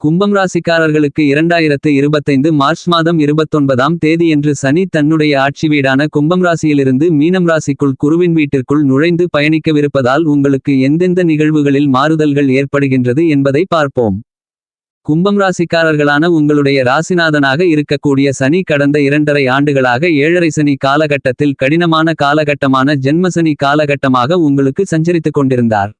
கும்பம் ராசிக்காரர்களுக்கு இரண்டாயிரத்து இருபத்தைந்து மார்ச் மாதம் இருபத்தொன்பதாம் தேதியன்று சனி தன்னுடைய ஆட்சி வீடான கும்பம் ராசியிலிருந்து மீனம் ராசிக்குள் குருவின் வீட்டிற்குள் நுழைந்து பயணிக்கவிருப்பதால் உங்களுக்கு எந்தெந்த நிகழ்வுகளில் மாறுதல்கள் ஏற்படுகின்றது என்பதை பார்ப்போம். கும்பம் ராசிக்காரர்களான உங்களுடைய ராசிநாதனாக இருக்கக்கூடிய சனி கடந்த இரண்டரை ஆண்டுகளாக ஏழரை சனி காலகட்டத்தில் கடினமான காலகட்டமான ஜென்மசனி காலகட்டமாக உங்களுக்கு சஞ்சரித்துக் கொண்டிருந்தார்.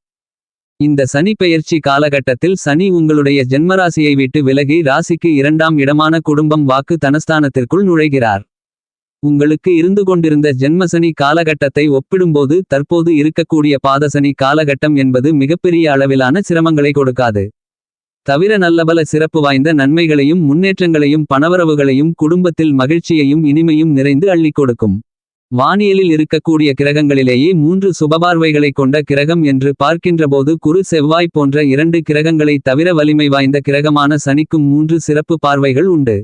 இந்த சனி பெயர்ச்சி காலகட்டத்தில் சனி உங்களுடைய ஜென்மராசியை விட்டு விலகி ராசிக்கு இரண்டாம் இடமான குடும்பம் வாக்கு தனஸ்தானத்திற்குள் நுழைகிறார். உங்களுக்கு இருந்து கொண்டிருந்த ஜென்மசனி காலகட்டத்தை ஒப்பிடும்போது தற்போது இருக்கக்கூடிய பாதசனி காலகட்டம் என்பது மிகப்பெரிய அளவிலான சிரமங்களை கொடுக்காது. தவிர நல்லபல சிறப்பு வாய்ந்த நன்மைகளையும் முன்னேற்றங்களையும் பணவரவுகளையும் குடும்பத்தில் மகிழ்ச்சியையும் இனிமையும் நிறைந்து அள்ளிக் கொடுக்கும். வானியலில் இருக்கக்கூடிய கிரகங்களிலேயே மூன்று சுபபார்வைகளை கொண்ட கிரகம் என்று பார்க்கின்றபோது குரு செவ்வாய் போன்ற இரண்டு கிரகங்களை தவிர வலிமை வாய்ந்த கிரகமான சனிக்கும் மூன்று சிறப்பு பார்வைகள் உண்டு.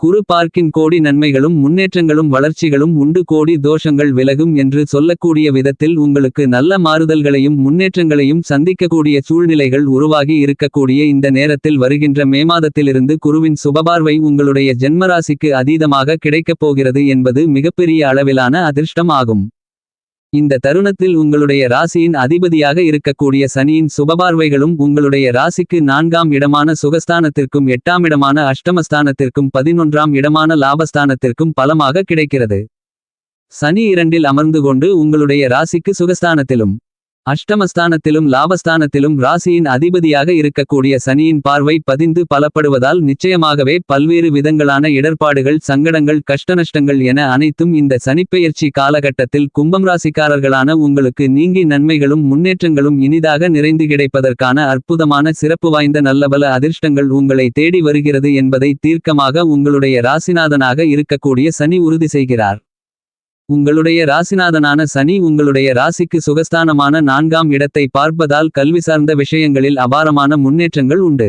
குரு பார்க்கின் கோடி நன்மைகளும் முன்னேற்றங்களும் வளர்ச்சிகளும் உண்டு கோடி தோஷங்கள் விலகும் என்று சொல்லக்கூடிய விதத்தில் உங்களுக்கு நல்ல மாறுதல்களையும் முன்னேற்றங்களையும் சந்திக்கக்கூடிய சூழ்நிலைகள் உருவாகி இருக்கக்கூடிய இந்த நேரத்தில் வருகின்ற மே மாதத்திலிருந்து குருவின் சுபபார்வை உங்களுடைய ஜென்மராசிக்கு அதீதமாக கிடைக்கப் போகிறது என்பது மிகப்பெரிய அளவிலான அதிர்ஷ்டம் ஆகும். இந்த தருணத்தில் உங்களுடைய ராசியின் அதிபதியாக இருக்கக்கூடிய சனியின் சுபபார்வைகளும் உங்களுடைய ராசிக்கு நான்காம் இடமான சுகஸ்தானத்திற்கும் எட்டாம் இடமான அஷ்டமஸ்தானத்திற்கும் பதினொன்றாம் இடமான லாபஸ்தானத்திற்கும் பலமாக கிடைக்கிறது. சனி இரண்டில் அமர்ந்து கொண்டு உங்களுடைய ராசிக்கு சுகஸ்தானத்திலும் அஷ்டமஸ்தானத்திலும் லாபஸ்தானத்திலும் ராசியின் அதிபதியாக இருக்கக்கூடிய சனியின் பார்வை பதிந்து பலப்படுவதால் நிச்சயமாகவே பல்வேறு விதங்களான இடர்பாடுகள் சங்கடங்கள் கஷ்டநஷ்டங்கள் என அனைத்தும் இந்த சனிப்பெயர்ச்சி காலகட்டத்தில் கும்பம் ராசிக்காரர்களான உங்களுக்கு நீங்கி நன்மைகளும் முன்னேற்றங்களும் இனிதாக நிறைந்து கிடைப்பதற்கான அற்புதமான சிறப்பு வாய்ந்த நல்லபல அதிர்ஷ்டங்கள் உங்களை தேடி வருகிறது என்பதை தீர்க்கமாக உங்களுடைய ராசிநாதனாக இருக்கக்கூடிய சனி உறுதி செய்கிறார். உங்களுடைய ராசிநாதனான சனி உங்களுடைய ராசிக்கு சுகஸ்தானமான நான்காம் இடத்தை பார்ப்பதால் கல்வி சார்ந்த விஷயங்களில் அபாரமான முன்னேற்றங்கள் உண்டு.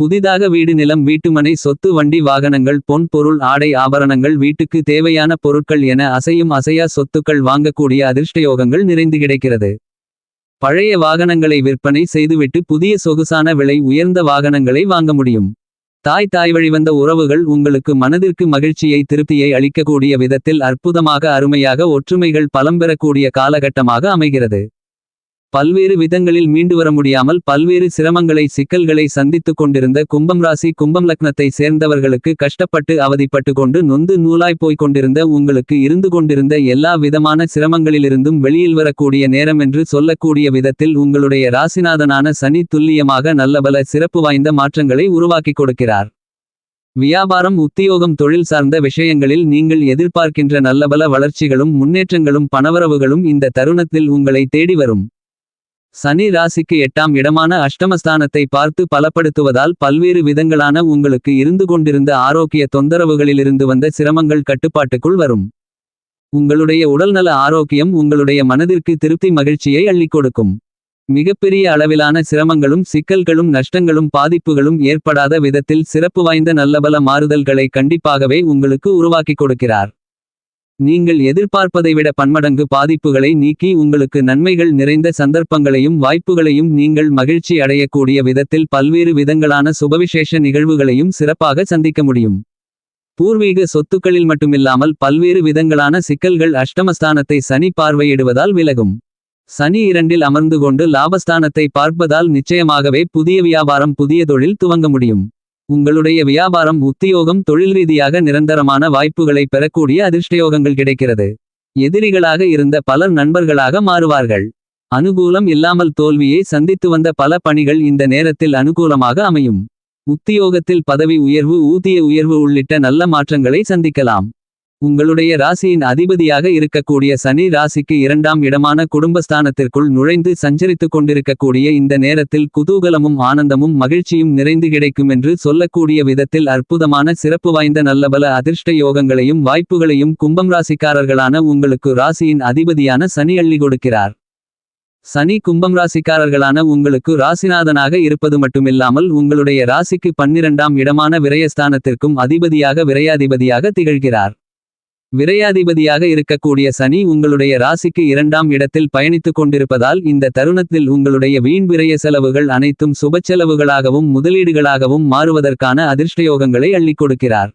புதிதாக வீடு நிலம் வீட்டுமனை சொத்து வண்டி வாகனங்கள் பொன் பொருள் ஆடை ஆபரணங்கள் வீட்டுக்கு தேவையான பொருட்கள் என அசையும் அசையா சொத்துக்கள் வாங்கக்கூடிய அதிர்ஷ்டயோகங்கள் நிறைந்து கிடைக்கிறது. பழைய வாகனங்களை விற்பனை செய்துவிட்டு புதிய சொகுசான விலை உயர்ந்த வாகனங்களை வாங்க முடியும். தாய் தாய் வழிவந்த உறவுகள் உங்களுக்கு மனதிற்கு மகிழ்ச்சியை திருப்தியை அளிக்கக்கூடிய விதத்தில் அற்புதமாக அருமையாக ஒற்றுமைகள் பலம் பெறக்கூடிய காலகட்டமாக அமைகிறது. பல்வேறு விதங்களில் மீண்டு வர முடியாமல் பல்வேறு சிரமங்களை சிக்கல்களை சந்தித்துக் கொண்டிருந்த கும்பம் ராசி கும்பம் லக்னத்தை சேர்ந்தவர்களுக்கு கஷ்டப்பட்டு அவதிப்பட்டு கொண்டு நொந்து நூலாய் போய்க் கொண்டிருந்த உங்களுக்கு இருந்து கொண்டிருந்த எல்லா விதமான சிரமங்களிலிருந்தும் வெளியில் வரக்கூடிய நேரம் என்று சொல்லக்கூடிய விதத்தில் உங்களுடைய ராசிநாதனான சனி துல்லியமாக நல்லபல சிறப்பு வாய்ந்த மாற்றங்களை உருவாக்கிக் கொடுக்கிறார். வியாபாரம் உத்தியோகம் தொழில் சார்ந்த விஷயங்களில் நீங்கள் எதிர்பார்க்கின்ற நல்லபல வளர்ச்சிகளும் முன்னேற்றங்களும் பணவரவுகளும் இந்த தருணத்தில் உங்களை தேடி வரும். சனி ராசிக்கு எட்டாம் இடமான அஷ்டமஸ்தானத்தை பார்த்து பலப்படுத்துவதால் பல்வேறு விதங்களான உங்களுக்கு இருந்து கொண்டிருந்த ஆரோக்கிய தொந்தரவுகளிலிருந்து வந்த சிரமங்கள் கட்டுப்பாட்டுக்குள் வரும். உங்களுடைய உடல்நல ஆரோக்கியம் உங்களுடைய மனதிற்கு திருப்தி மகிழ்ச்சியை அள்ளிக் கொடுக்கும் மிகப்பெரிய அளவிலான சிரமங்களும் சிக்கல்களும் நஷ்டங்களும் பாதிப்புகளும் ஏற்படாத விதத்தில் சிறப்பு வாய்ந்த நல்லபல மாறுதல்களை கண்டிப்பாகவே உங்களுக்கு உருவாக்கிக் கொடுக்கிறார். நீங்கள் எதிர்பார்ப்பதை விட பன்மடங்கு பாதிப்புகளை நீக்கி உங்களுக்கு நன்மைகள் நிறைந்த சந்தர்ப்பங்களையும் வாய்ப்புகளையும் நீங்கள் மகிழ்ச்சி அடையக்கூடிய விதத்தில் பல்வேறு விதங்களான சுபவிசேஷ நிகழ்வுகளையும் சிறப்பாக சந்திக்க முடியும். பூர்வீக சொத்துக்களில் மட்டுமில்லாமல் பல்வேறு விதங்களான சிக்கல்கள் அஷ்டமஸ்தானத்தை சனி பார்வையிடுவதால் விலகும். சனி இரண்டில் அமர்ந்து கொண்டு லாபஸ்தானத்தை பார்ப்பதால் நிச்சயமாகவே புதிய வியாபாரம் புதிய தொழில் துவங்க முடியும். உங்களுடைய வியாபாரம் உத்தியோகம் தொழில் ரீதியாக நிரந்தரமான வாய்ப்புகளை பெறக்கூடிய அதிர்ஷ்டயோகங்கள் கிடைக்கிறது. எதிரிகளாக இருந்த பலர் நண்பர்களாக மாறுவார்கள். அனுகூலம் இல்லாமல் தோல்வியை சந்தித்து வந்த பல பணிகள் இந்த நேரத்தில் அனுகூலமாக அமையும். உத்தியோகத்தில் பதவி உயர்வு ஊதிய உயர்வு உள்ளிட்ட நல்ல மாற்றங்களை சந்திக்கலாம். உங்களுடைய ராசியின் அதிபதியாக இருக்கக்கூடிய சனி ராசிக்கு இரண்டாம் இடமான குடும்பஸ்தானத்திற்குள் நுழைந்து சஞ்சரித்துக் கொண்டிருக்கக்கூடிய இந்த நேரத்தில் குதூகலமும் ஆனந்தமும் மகிழ்ச்சியும் நிறைந்து கிடைக்கும் என்று சொல்லக்கூடிய விதத்தில் அற்புதமான சிறப்பு வாய்ந்த நல்லபல அதிர்ஷ்ட யோகங்களையும் வாய்ப்புகளையும் கும்பம் ராசிக்காரர்களான உங்களுக்கு ராசியின் அதிபதியான சனி அள்ளி கொடுக்கிறார். சனி கும்பம் ராசிக்காரர்களான உங்களுக்கு ராசிநாதனாக இருப்பது மட்டுமில்லாமல் உங்களுடைய ராசிக்கு பன்னிரண்டாம் இடமான விரயஸ்தானத்திற்கும் அதிபதியாக விரயாதிபதியாக திகழ்கிறார். விரையாதிபதியாக இருக்கக்கூடிய சனி உங்களுடைய ராசிக்கு இரண்டாம் இடத்தில் பயணித்துக் கொண்டிருப்பதால் இந்த தருணத்தில் உங்களுடைய வீண் விரய செலவுகள் அனைத்தும் சுபச்செலவுகளாகவும் முதலீடுகளாகவும் மாறுவதற்கான அதிர்ஷ்டயோகங்களை அள்ளிக் கொடுக்கிறார்.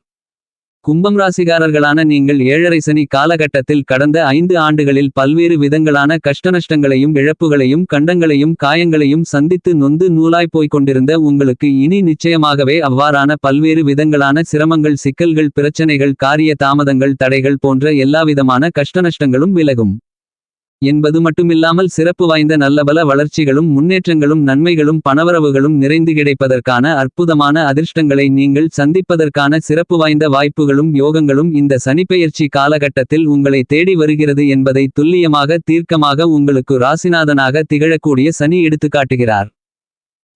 கும்பம் ராசிகாரர்களான நீங்கள் ஏழரை சனி காலகட்டத்தில் கடந்த ஐந்து ஆண்டுகளில் பல்வேறு விதங்களான கஷ்டநஷ்டங்களையும் இழப்புகளையும் கண்டங்களையும் காயங்களையும் சந்தித்து நொந்து நூலாய் போய்க் கொண்டிருந்த உங்களுக்கு இனி நிச்சயமாகவே அவ்வாறான பல்வேறு விதங்களான சிரமங்கள் சிக்கல்கள் பிரச்சனைகள் காரிய தாமதங்கள் தடைகள் போன்ற எல்லாவிதமான கஷ்டநஷ்டங்களும் விலகும். என்பது மட்டுமில்லாமல் சிறப்பு வாய்ந்த நல்லபல வளர்ச்சிகளும் முன்னேற்றங்களும் நன்மைகளும் பணவரவுகளும் நிறைந்து கிடைப்பதற்கான அற்புதமான அதிர்ஷ்டங்களை நீங்கள் சந்திப்பதற்கான சிறப்பு வாய்ந்த வாய்ப்புகளும் யோகங்களும் இந்த சனிப்பெயர்ச்சி காலகட்டத்தில் உங்களை தேடி வருகிறது என்பதை துல்லியமாக தீர்க்கமாக உங்களுக்கு ராசிநாதனாக திகழக்கூடிய சனி எடுத்துக்காட்டுகிறார்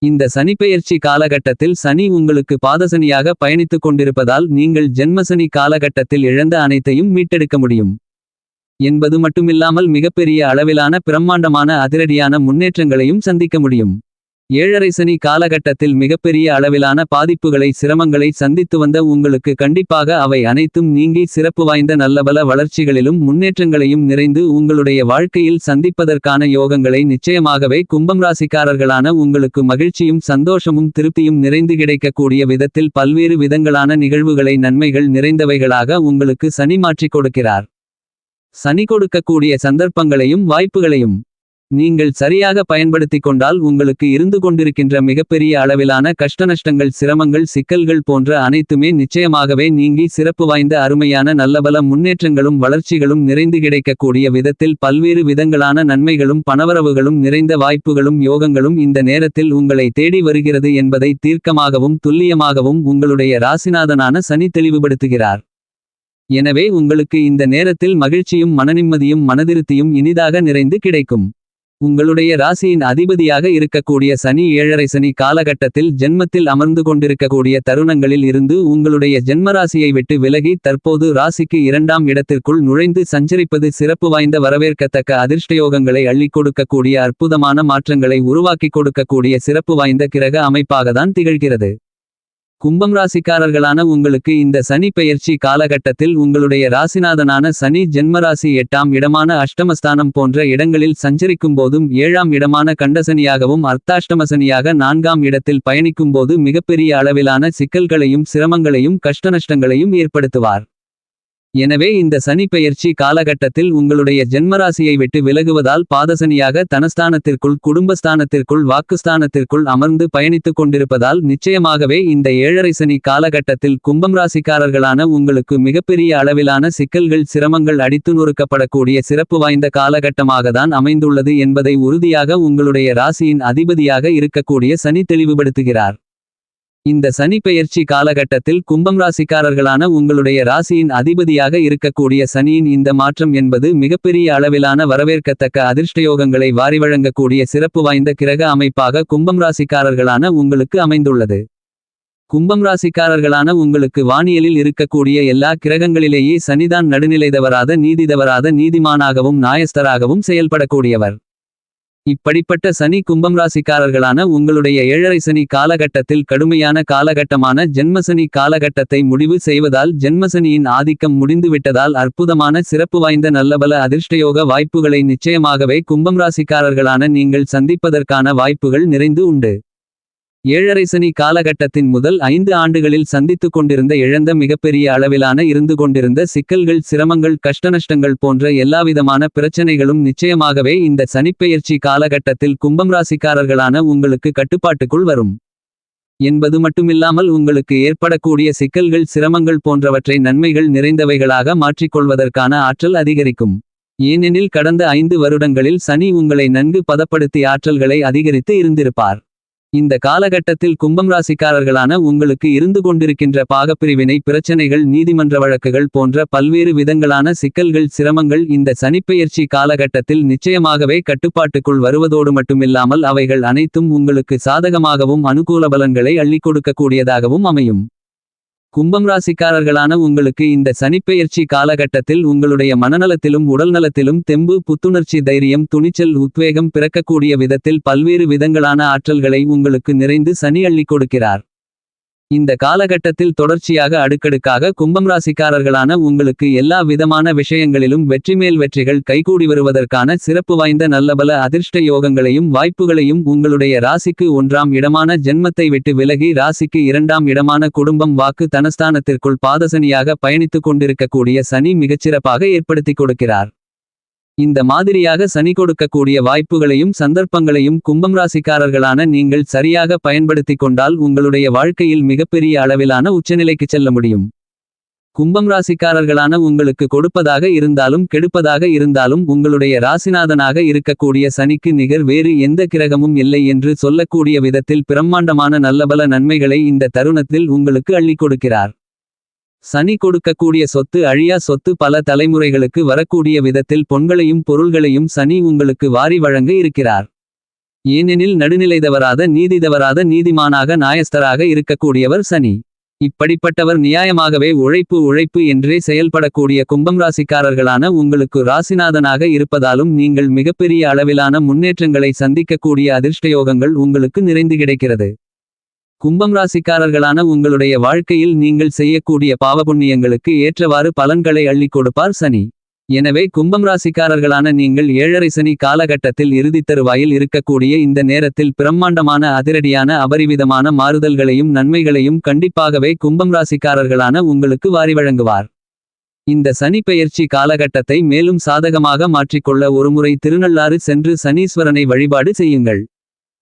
இந்த சனிப்பெயர்ச்சி காலகட்டத்தில் சனி உங்களுக்கு பாதசனியாக பயணித்துக் கொண்டிருப்பதால் நீங்கள் ஜென்மசனி காலகட்டத்தில் இழந்த அனைத்தையும் மீட்டெடுக்க முடியும். என்பது மட்டுமில்லாமல் மிகப்பெரிய அளவிலான பிரம்மாண்டமான அதிரடியான முன்னேற்றங்களையும் சந்திக்க முடியும். ஏழரை சனி காலகட்டத்தில் மிகப்பெரிய அளவிலான பாதிப்புகளை சிரமங்களை சந்தித்து வந்த உங்களுக்கு கண்டிப்பாக அவை அனைத்தும் நீங்கி சிறப்பு வாய்ந்த நல்லபல வளர்ச்சிகளிலும் முன்னேற்றங்களையும் நிறைந்து உங்களுடைய வாழ்க்கையில் சந்திப்பதற்கான யோகங்களை நிச்சயமாகவே கும்பம் ராசிக்காரர்களான உங்களுக்கு மகிழ்ச்சியும் சந்தோஷமும் திருப்தியும் நிறைந்து கிடைக்கக்கூடிய விதத்தில் பல்வேறு விதங்களான நிகழ்வுகளை நன்மைகள் நிறைந்தவைகளாக உங்களுக்கு சனி மாற்றிக் கொடுக்கிறார். சனி கொடுக்கக்கூடிய சந்தர்ப்பங்களையும் வாய்ப்புகளையும் நீங்கள் சரியாக பயன்படுத்திக் கொண்டால் உங்களுக்கு இருந்து கொண்டிருக்கின்ற மிகப்பெரிய அளவிலான கஷ்டநஷ்டங்கள் சிரமங்கள் சிக்கல்கள் போன்ற அனைத்துமே நிச்சயமாகவே நீங்கி சிறப்பு வாய்ந்த அருமையான நல்லபல முன்னேற்றங்களும் வளர்ச்சிகளும் நிறைந்து கிடைக்கக்கூடிய விதத்தில் பல்வேறு விதங்களான நன்மைகளும் பணவரவுகளும் நிறைந்த வாய்ப்புகளும் யோகங்களும் இந்த நேரத்தில் உங்களை தேடி வருகிறது என்பதை தீர்க்கமாகவும் துல்லியமாகவும் உங்களுடைய ராசிநாதனான சனி தெளிவுபடுத்துகிறார். எனவே உங்களுக்கு இந்த நேரத்தில் மகிழ்ச்சியும் மனநிம்மதியும் மனதிருத்தியும் இனிதாக நிறைந்து கிடைக்கும். உங்களுடைய ராசியின் அதிபதியாக இருக்கக்கூடிய சனி ஏழரை சனி காலகட்டத்தில் ஜென்மத்தில் அமர்ந்து கொண்டிருக்கக்கூடிய தருணங்களில் இருந்து உங்களுடைய ஜென்மராசியை விட்டு விலகி தற்போது ராசிக்கு இரண்டாம் இடத்திற்குள் நுழைந்து சஞ்சரிப்பது சிறப்பு வாய்ந்த வரவேற்கத்தக்க அதிர்ஷ்டயோகங்களை அள்ளி கொடுக்கக்கூடிய அற்புதமான மாற்றங்களை உருவாக்கிக் கொடுக்கக்கூடிய சிறப்பு வாய்ந்த கிரக அமைப்பாகத்தான் திகழ்கிறது. கும்பம் ராசிக்காரர்களான உங்களுக்கு இந்த சனி பெயர்ச்சி காலகட்டத்தில் உங்களுடைய ராசிநாதனான சனி ஜென்மராசி எட்டாம் இடமான அஷ்டமஸ்தானம் போன்ற இடங்களில் சஞ்சரிக்கும் போதும் ஏழாம் இடமான கண்டசனியாகவும் அர்த்தாஷ்டமசனியாக நான்காம் இடத்தில் பயணிக்கும்போது மிகப்பெரிய அளவிலான சிக்கல்களையும் சிரமங்களையும் கஷ்டநஷ்டங்களையும் ஏற்படுத்துவார். எனவே இந்த சனி பெயர்ச்சி காலகட்டத்தில் உங்களுடைய ஜென்மராசியை விட்டு விலகுவதால் பாதசனியாக தனஸ்தானத்திற்குள் குடும்பஸ்தானத்திற்குள் வாக்குஸ்தானத்திற்குள் அமர்ந்து பயணித்துக் கொண்டிருப்பதால் நிச்சயமாகவே இந்த ஏழரை சனி காலகட்டத்தில் கும்பம் ராசிக்காரர்களான உங்களுக்கு மிகப்பெரிய அளவிலான சிக்கல்கள் சிரமங்கள் அடித்து நொறுக்கப்படக்கூடிய சிறப்பு வாய்ந்த காலகட்டமாகத்தான் அமைந்துள்ளது என்பதை உறுதியாக உங்களுடைய ராசியின் அதிபதியாக இருக்கக்கூடிய சனி தெளிவுபடுத்துகிறார். இந்த சனி பெயர்ச்சி காலகட்டத்தில் கும்பம் ராசிக்காரர்களான உங்களுடைய ராசியின் அதிபதியாக இருக்கக்கூடிய சனியின் இந்த மாற்றம் என்பது மிகப்பெரிய அளவிலான வரவேற்கத்தக்க அதிர்ஷ்டயோகங்களை வாரி வழங்கக்கூடிய சிறப்பு வாய்ந்த கிரக அமைப்பாக கும்பம் ராசிக்காரர்களான உங்களுக்கு அமைந்துள்ளது. கும்பம் ராசிக்காரர்களான உங்களுக்கு வானியலில் இருக்கக்கூடிய எல்லா கிரகங்களிலேயே சனிதான் நடுநிலைதவராத நீதிதவராத நீதிமானாகவும் நாயஸ்தராகவும் செயல்படக்கூடியவர். இப்படிப்பட்ட சனி கும்பம் ராசிக்காரர்களான உங்களுடைய ஏழரை சனி காலகட்டத்தில் கடுமையான காலகட்டமான ஜென்மசனி காலகட்டத்தை முடிவு செய்வதால் ஜென்மசனியின் ஆதிக்கம் முடிந்துவிட்டதால் அற்புதமான சிறப்பு வாய்ந்த நல்லபல அதிர்ஷ்டயோக வாய்ப்புகளை நிச்சயமாகவே கும்பம் ராசிக்காரர்களான நீங்கள் சந்திப்பதற்கான வாய்ப்புகள் நிறைந்து உண்டு. ஏழரை சனி காலகட்டத்தின் முதல் ஐந்து ஆண்டுகளில் சந்தித்துக் கொண்டிருந்த இழந்த மிகப்பெரிய அளவிலான இருந்து கொண்டிருந்த சிக்கல்கள் சிரமங்கள் கஷ்டநஷ்டங்கள் போன்ற எல்லாவிதமான பிரச்சனைகளும் நிச்சயமாகவே இந்த சனிப்பெயர்ச்சி காலகட்டத்தில் கும்பம் ராசிக்காரர்களான உங்களுக்கு கட்டுப்பாட்டுக்குள் வரும். என்பது மட்டுமில்லாமல் உங்களுக்கு ஏற்படக்கூடிய சிக்கல்கள் சிரமங்கள் போன்றவற்றை நன்மைகள் நிறைந்தவைகளாக மாற்றிக்கொள்வதற்கான ஆற்றல் அதிகரிக்கும். ஏனெனில் கடந்த ஐந்து வருடங்களில் சனி உங்களை நன்கு பதப்படுத்தி ஆற்றல்களை அதிகரித்து இருந்திருப்பார். இந்த காலகட்டத்தில் கும்பம் ராசிக்காரர்களான உங்களுக்கு இருந்து கொண்டிருக்கின்ற பாகப்பிரிவினை பிரச்சனைகள் நீதிமன்ற வழக்குகள் போன்ற பல்வேறு விதங்களான சிக்கல்கள் சிரமங்கள் இந்த சனிப்பெயர்ச்சி காலகட்டத்தில் நிச்சயமாகவே கட்டுப்பாட்டுக்குள் வருவதோடு மட்டுமில்லாமல் அவைகள் அனைத்தும் உங்களுக்கு சாதகமாகவும் அனுகூல பலன்களை அள்ளிக் கொடுக்கக்கூடியதாகவும் அமையும். கும்பம் ராசிக்காரர்களான உங்களுக்கு இந்த சனிப்பெயர்ச்சி காலகட்டத்தில் உங்களுடைய மனநலத்திலும் உடல்நலத்திலும் தெம்பு புத்துணர்ச்சி தைரியம் துணிச்சல் உத்வேகம் பிறக்கக்கூடிய விதத்தில் பல்வேறு விதங்களான ஆற்றல்களை உங்களுக்கு நிறைந்து சனி அள்ளிக் கொடுக்கிறார். இந்த காலகட்டத்தில் தொடர்ச்சியாக அடுக்கடுக்காக கும்பம் ராசிக்காரர்களான உங்களுக்கு எல்லா விதமான விஷயங்களிலும் வெற்றிமேல் வெற்றிகள் கைகூடி வருவதற்கான சிறப்பு வாய்ந்த நல்லபல அதிர்ஷ்ட யோகங்களையும் வாய்ப்புகளையும் உங்களுடைய ராசிக்கு ஒன்றாம் இடமான ஜென்மத்தை விட்டு விலகி ராசிக்கு இரண்டாம் இடமான குடும்பம் வாக்கு தனஸ்தானத்திற்குள் பாதசனியாக பயணித்துக் கொண்டிருக்கக்கூடிய சனி மிகச்சிறப்பாக ஏற்படுத்திக் கொடுக்கிறார். இந்த மாதிரியாக சனி கொடுக்கக்கூடிய வாய்ப்புகளையும் சந்தர்ப்பங்களையும் கும்பம் ராசிக்காரர்களான நீங்கள் சரியாக பயன்படுத்திக் கொண்டால் உங்களுடைய வாழ்க்கையில் மிகப்பெரிய அளவிலான உச்சநிலைக்கு செல்ல முடியும். கும்பம் ராசிக்காரர்களான உங்களுக்கு கொடுப்பதாக இருந்தாலும் கெடுப்பதாக இருந்தாலும் உங்களுடைய ராசிநாதனாக இருக்கக்கூடிய சனிக்கு நிகர் வேறு எந்த கிரகமும் இல்லை என்று சொல்லக்கூடிய விதத்தில் பிரம்மாண்டமான நல்லபல நன்மைகளை இந்த தருணத்தில் உங்களுக்கு அள்ளிக் கொடுக்கிறார். சனி கொடுக்கக்கூடிய சொத்து அழியா சொத்து பல தலைமுறைகளுக்கு வரக்கூடிய விதத்தில் பொன்களையும் பொருள்களையும் சனி உங்களுக்கு வாரி வழங்க இருக்கிறார். ஏனெனில் நடுநிலைதவராத நீதிதவராத நீதிமானாக நாயஸ்தராக இருக்கக்கூடியவர் சனி. இப்படிப்பட்டவர் நியாயமாகவே உழைப்பு உழைப்பு என்றே செயல்படக்கூடிய கும்பம் ராசிக்காரர்களான உங்களுக்கு ராசிநாதனாக இருப்பதாலும் நீங்கள் மிகப்பெரிய அளவிலான முன்னேற்றங்களை சந்திக்கக்கூடிய அதிர்ஷ்டயோகங்கள் உங்களுக்கு நிறைந்து கிடைக்கிறது. கும்பம் ராசிக்காரர்களான உங்களுடைய வாழ்க்கையில் நீங்கள் செய்யக்கூடிய பாவபுண்ணியங்களுக்கு ஏற்றவாறு பலன்களை அள்ளிக் கொடுப்பார் சனி. எனவே கும்பம் ராசிக்காரர்களான நீங்கள் ஏழரை சனி காலகட்டத்தில் இறுதித் தருவாயில் இருக்கக்கூடிய இந்த நேரத்தில் பிரம்மாண்டமான அதிரடியான அபரிவிதமான மாறுதல்களையும் நன்மைகளையும் கண்டிப்பாகவே கும்பம் ராசிக்காரர்களான உங்களுக்கு வாரி வழங்குவார். இந்த சனி பெயர்ச்சி காலகட்டத்தை மேலும் சாதகமாக மாற்றிக்கொள்ள ஒருமுறை திருநள்ளாறு சென்று சனீஸ்வரனை வழிபாடு செய்யுங்கள்.